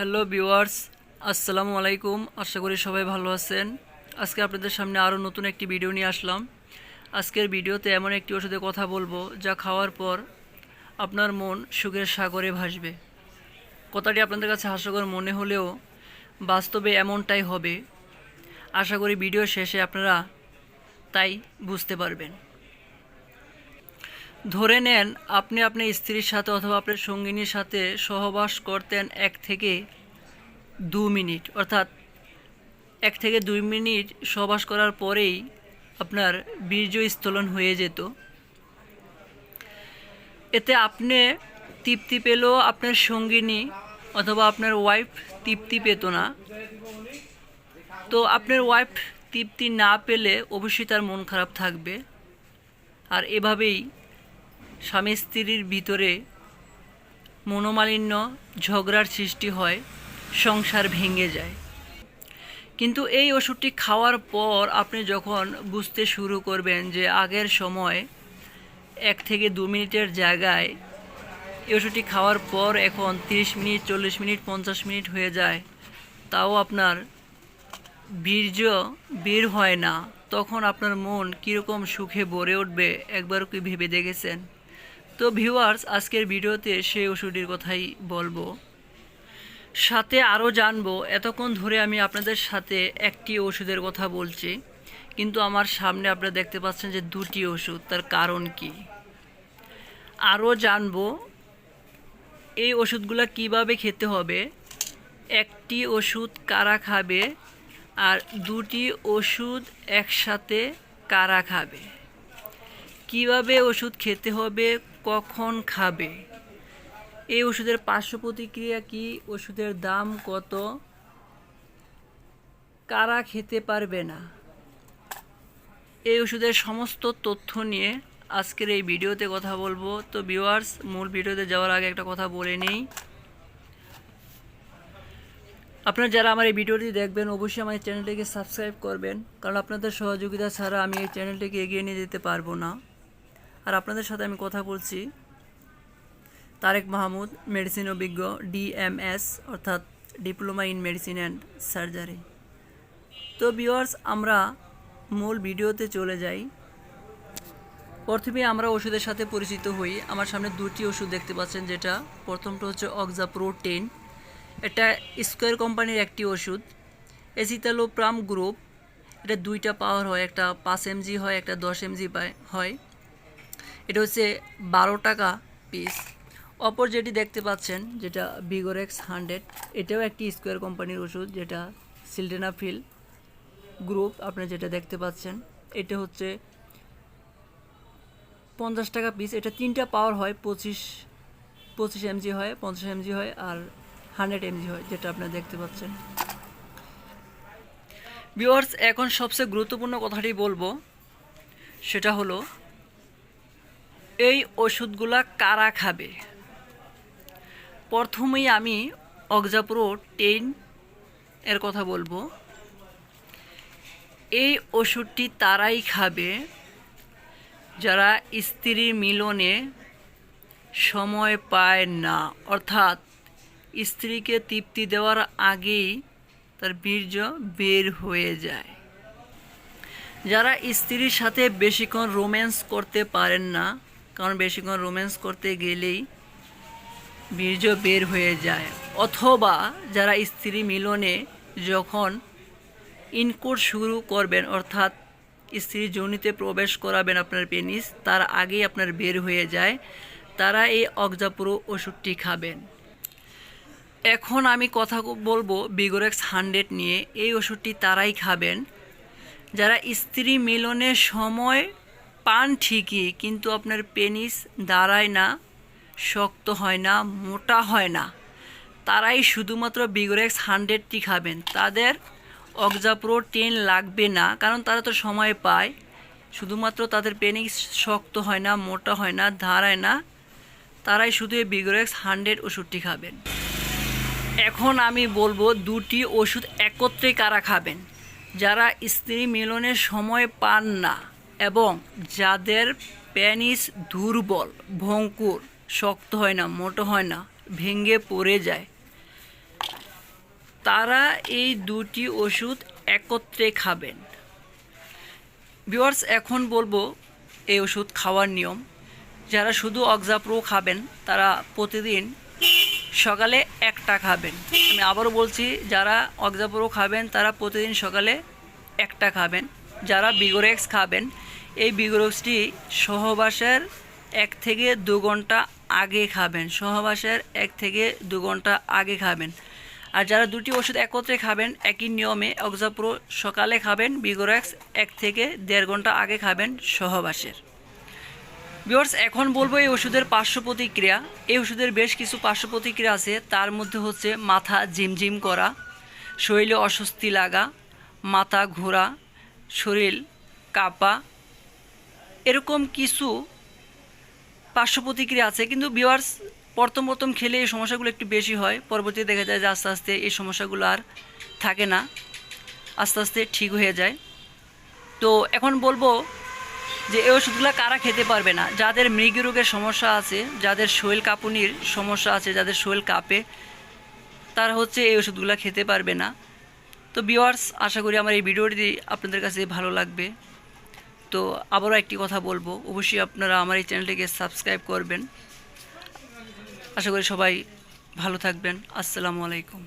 Hello viewers, আসসালামু আলাইকুম। আশা করি সবাই ভালো আছেন। আজকে আপনাদের সামনে আরও নতুন একটি ভিডিও নিয়ে আসলাম। আজকের ভিডিওতে এমন একটি ওষুধের কথা বলব, যা খাওয়ার পর আপনার মন সুখের সাগরে ভাসবে। কথাটি আপনাদের কাছে হাস্যকর মনে হলেও বাস্তবে এমনটাই হবে। আশা করি ভিডিও শেষে আপনারা তাই বুঝতে পারবেন। ধরে নেন, আপনি আপনার স্ত্রীর সাথে অথবা আপনার সঙ্গিনীর সাথে সহবাস করতেন এক থেকে দু মিনিট। অর্থাৎ এক থেকে দুই মিনিট সহবাস করার পরেই আপনার বীর্য স্থলন হয়ে যেত। এতে আপনি তৃপ্তি পেলেও আপনার সঙ্গিনী অথবা আপনার ওয়াইফ তৃপ্তি পেত না। তো আপনার ওয়াইফ তৃপ্তি না পেলে অবশ্যই তার মন খারাপ থাকবে। আর এভাবেই স্বামী স্ত্রীর ভিতরে মনোমালিন্য, ঝগড়ার সৃষ্টি হয়, সংসার ভেঙে যায়। কিন্তু এই ওষুধটি খাওয়ার পর আপনি যখন বুঝতে শুরু করবেন যে আগের সময় এক থেকে দু মিনিটের জায়গায় এই ওষুধটি খাওয়ার পর এখন তিরিশ মিনিট, চল্লিশ মিনিট, পঞ্চাশ মিনিট হয়ে যায়, তাও আপনার বীর্য বের হয় না, তখন আপনার মন কীরকম সুখে ভরে উঠবে, একবার কি ভেবে দেখেছেন? তো ভিউয়ার্স আজকের ভিডিওতে সেই ওষুধটির কথাই বলব। সাথে আরও জানব, এতক্ষণ ধরে আমি আপনাদের সাথে একটি ওষুধের কথা বলছি, কিন্তু আমার সামনে আপনারা দেখতে পাচ্ছেন যে দুটি ওষুধ, তার কারণ কি? আরও জানব, এই ওষুধগুলো কীভাবে খেতে হবে, একটি ওষুধ কারা খাবে, আর দুটি ওষুধ একসাথে কারা খাবে? কীভাবে ওষুধ খেতে হবে, কখন খাবে? এই ওষুধের পার্শ্ব প্রতিক্রিয়া কি? ওষুধের দাম কত? কারা খেতে পারবে না? এই ওষুধের সমস্ত তথ্য নিয়ে আজকের এই ভিডিওতে কথা বলব। তো ভিউয়ার্স, মূল ভিডিওতে যাওয়ার আগে একটা কথা বলে নেই। আপনারা যারা আমার এই ভিডিওটি দেখবেন, অবশ্যই আমার চ্যানেলটিকে সাবস্ক্রাইব করবেন। কারণ আপনাদের সহযোগিতা ছাড়া আমি এই চ্যানেলটিকে এগিয়ে নিয়ে যেতে পারব না। আর আপনাদের সাথে আমি কথা বলছি তারেক মাহমুদ, মেডিসিন অভিজ্ঞ, ডিএমএস, অর্থাৎ diploma in medicine and surgery. তো বিওয়ার্স আমরা মূল ভিডিওতে চলে যাই। প্রথমে আমরা ওষুধের সাথে পরিচিত হই। আমার সামনে দুটি ওষুধ দেখতে পাচ্ছেন, যেটা প্রথমটা হচ্ছে অক্সা প্রো টেন এটা স্কোয়ার কোম্পানির একটি ওষুধ। এসিতালোপ্রাম গ্রুপ, এটা দুইটা পাওয়ার হয়, একটা পাঁচ এমজি হয়, একটা দশ এমজি হয়। এটা হচ্ছে বারো টাকা পিস অপর যেটি দেখতে পাচ্ছেন, যেটা বিগোরেক্স হান্ড্রেড এটাও একটি স্কোয়ার কোম্পানির ওষুধ, যেটা সিলডেনাফিল গ্রুপ আপনি যেটা দেখতে পাচ্ছেন। এটা হচ্ছে পঞ্চাশ টাকা পিস এটা তিনটা পাওয়ার হয়, পঁচিশ পঁচিশ এমজি হয়, পঞ্চাশ এমজি হয়, আর হান্ড্রেড এমজি হয়, যেটা আপনারা দেখতে পাচ্ছেন। ভিওয়ার্স এখন সবচেয়ে গুরুত্বপূর্ণ কথাটি বলব, সেটা হলো এই ওষুধগুলা কারা খাবে? প্রথমেই আমি অগজাপ্রো টেন এর কথা বলব। এই ওষুধটি তারাই খাবে যারা স্ত্রী মিলনে সময় পায় না। অর্থাৎ স্ত্রীকে তৃপ্তি দেওয়ার আগেই তার বীর্য বের হয়ে যায়। যারা স্ত্রীর সাথে বেশিক্ষণ রোম্যান্স করতে পারেন না কারণ বেশিক্ষণ রোম্যান্স করতে গেলেই বীর্য বের হয়ে যায়। অথবা যারা স্ত্রী মিলনে যখন ইনকোর শুরু করবেন, অর্থাৎ স্ত্রী যোনিতে প্রবেশ করাবেন আপনার পেনিস তার আগেই আপনার বের হয়ে যায়, তারা এই অক্সাপুরো ওষুধটি খাবেন। এখন আমি কথা বলব বিগোরেক্স হান্ড্রেড নিয়ে। এই ওষুধটি তারাই খাবেন। যারা স্ত্রী মিলনের সময় পান ঠিকই, কিন্তু আপনার পেনিস দাঁড়ায় না, শক্ত হয় না, মোটা হয় না। তারাই শুধুমাত্র বিগোরেক্স হান্ড্রেডটি খাবেন। তাদের অক্সাপ্রো টেন লাগবে না, কারণ তারা তো সময় পায়। শুধুমাত্র তাদের পেনিস শক্ত হয় না, মোটা হয় না, দাঁড়ায় না। তারাই শুধু এই বিগোরেক্স হান্ড্রেড ওষুধটি খাবেন। এখন আমি বলব দুটি ওষুধ একত্রে কারা খাবেন? যারা স্ত্রী মিলনের সময় পান না। এবং যাদের প্যানিস দুর্বল, ভঙ্কুর, শক্ত হয় না, মোটো হয় না, ভেঙে পড়ে যায়, তারা এই দুটি ওষুধ একত্রে খাবেন। ভিউয়ার্স, এখন বলব এই ওষুধ খাওয়ার নিয়ম। যারা শুধু অক্সাপ্রো খাবেন, তারা প্রতিদিন সকালে একটা খাবেন। আমি আবারও বলছি, যারা অক্সাপ্রো খাবেন, তারা প্রতিদিন সকালে একটা খাবেন। যারা বিগোরেক্স খাবেন এই বিগোরেক্সটি সহবাসের এক থেকে দু ঘণ্টা আগে খাবেন, সহবাসের এক থেকে দু ঘণ্টা আগে খাবেন। আর যারা দুটি ওষুধ একত্রে খাবেন, একই নিয়মে অক্সাপ্রো সকালে খাবেন বিগোরেক্স এক থেকে দেড় ঘণ্টা আগে খাবেন সহবাসের। ভিউয়ার্স, এখন বলব এই ওষুধের পার্শ্ব প্রতিক্রিয়া। এই ওষুধের বেশ কিছু পার্শ্ব প্রতিক্রিয়া আছে। তার মধ্যে হচ্ছে মাথা ঝিমঝিম করা, শরীরে অস্বস্তি লাগা, মাথা ঘোরা, শরীর কাঁপা এরকম কিছু পার্শ্ব প্রতিক্রিয়া আছে, কিন্তু ভিউয়ার্স প্রথম প্রথম খেলে এই সমস্যাগুলো একটু বেশি হয়। পরবর্তীতে দেখা যায় যে আস্তে আস্তে এই সমস্যাগুলো আর থাকে না। আস্তে আস্তে ঠিক হয়ে যায়। তো এখন বলব যে এই ওষুধগুলো কারা খেতে পারবে না? যাদের মৃগী রোগের সমস্যা আছে, যাদের শৈল কাঁপুনির সমস্যা আছে, যাদের শৈল কাঁপে, তারা হচ্ছে এই ওষুধগুলো খেতে পারবে না। তো বিওয়ার্স আশা করি আমার এই ভিডিওটি আপনাদের কাছে ভালো লাগবে। তো আবারও একটি কথা বলব। অবশ্যই আপনারা আমার এই চ্যানেলটিকে সাবস্ক্রাইব করবেন। আশা করি সবাই ভালো থাকবেন। আসসালামু আলাইকুম।